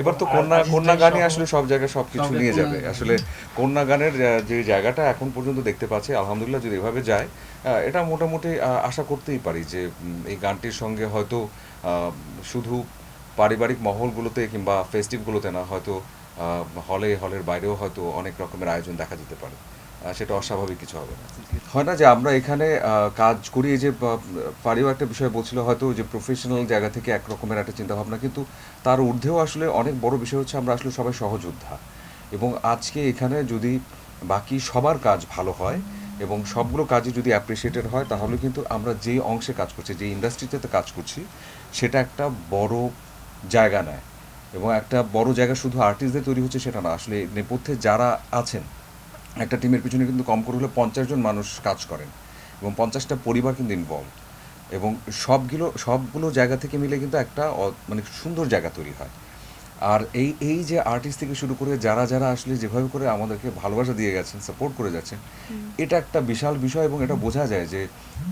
এবার তো কন্যা কন্যা গানে আসলে সব জায়গায় সব কিছু নিয়ে যাবে। আসলে কন্যা গানের যে জায়গাটা এখন পর্যন্ত দেখতে পাচ্ছি আলহামদুলিল্লাহ যদি এভাবে যায় এটা মোটামুটি আশা করতেই পারি যে এই গানটির সঙ্গে হয়তো আহ, শুধু পারিবারিক মহলগুলোতে কিংবা ফেস্টিভগুলোতে না হয়তো হলে হলের বাইরেও হয়তো অনেক রকমের আয়োজন দেখা যেতে পারে। সেটা অস্বাভাবিক কিছু হবে না। হয় না যে আমরা এখানে কাজ করি, এই যে পারিও একটা বিষয় বলছিল হয়তো যে প্রফেশনাল জায়গা থেকে এক রকমের একটা চিন্তা ভাবনা কিন্তু তার ঊর্ধ্বেও আসলে অনেক বড় বিষয় হচ্ছে আমরা আসলে সবাই সহযোদ্ধা। এবং আজকে এখানে যদি বাকি সবার কাজ ভালো হয় এবং সবগুলো কাজই যদি অ্যাপ্রিসিয়েটেড হয়, তাহলে কিন্তু আমরা যে অংশে কাজ করছি যে ইন্ডাস্ট্রিতে কাজ করছি, সেটা একটা বড় জায়গা নেয়। এবং একটা বড় জায়গা শুধু আর্টিস্টদের তৈরি হচ্ছে সেটা না, আসলে নেপথ্যে যারা আছেন একটা টিমের পিছনে কিন্তু কম করে হলে পঞ্চাশ জন মানুষ কাজ করেন এবং পঞ্চাশটা পরিবার কিন্তু ইনভলভ এবং সবগুলো সবগুলো জায়গা থেকে মিলে কিন্তু একটা মানে সুন্দর জায়গা তৈরি হয়। আর এই এই যে আর্টিস্ট থেকে শুরু করে যারা যারা আসলে যেভাবে করে আমাদেরকে ভালোবাসা দিয়ে গেছেন সাপোর্ট করে যাচ্ছেন এটা একটা বিশাল বিষয় এবং এটা বোঝা যায় যে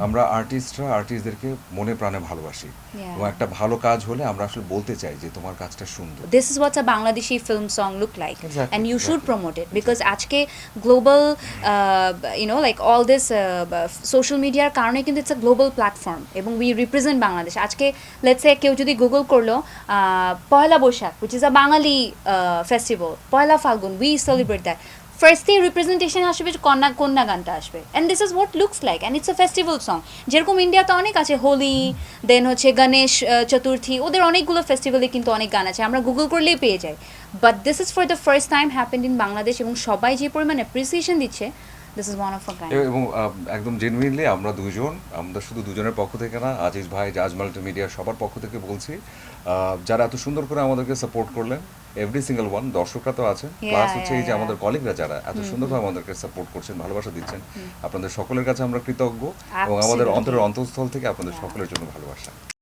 আমরা আর্টিস্টরা আর্টিস্টদেরকে মনে প্রাণে ভালোবাসি। এবং একটা ভালো কাজ হলে আমরা আসলে বলতে চাই যে তোমার কাজটা সুন্দর। What a Bangladeshi film song look like Exactly, and you should exactly. promote it because আজকে global uh, you know like all social মিডিয়ার কারণে কিন্তু it's a global platform এবং we represent বাংলাদেশ আজকে let's say কেউ যদি গুগল করল Poila Boishakh which is a Bengali festival Poila Falgun we celebrate that. ফার্স্টে রিপ্রেজেন্টেশন আসবে কন্যা কন্যা গানটা আসবে। And this is what looks like and it's a festival song যেরকম ইন্ডিয়াতে অনেক আছে, হোলি দেন হচ্ছে গণেশ চতুর্থী, ওদের অনেকগুলো ফেস্টিভ্যালে কিন্তু অনেক গান আছে, আমরা গুগল করলেই পেয়ে যাই। But this is for the first time happened in Bangladesh এবং সবাই যে পরিমাণ অ্যাপ্রিসিয়েশন দিচ্ছে this is one of a এবং একদম জেনুইনলি আমরা দুজন আমরা শুধু দুজনের পক্ষ থেকে না আজিজ ভাই জাজ মাল্টিমিডিয়া সবার পক্ষ থেকে বলছি যারা এত সুন্দর করে আমাদেরকে সাপোর্ট করলেন এভরি সিঙ্গেল ওয়ান দর্শকরা তো Yeah, প্লাস হচ্ছে এই যে আমাদের কলিগরা যারা এত সুন্দরভাবে আমাদেরকে সাপোর্ট করছেন ভালোবাসা দিচ্ছেন আপনাদের সকলের কাছে আমরা কৃতজ্ঞ এবং আমাদের অন্তরের অন্তঃস্থল থেকে আপনাদের সকলের জন্য ভালোবাসা।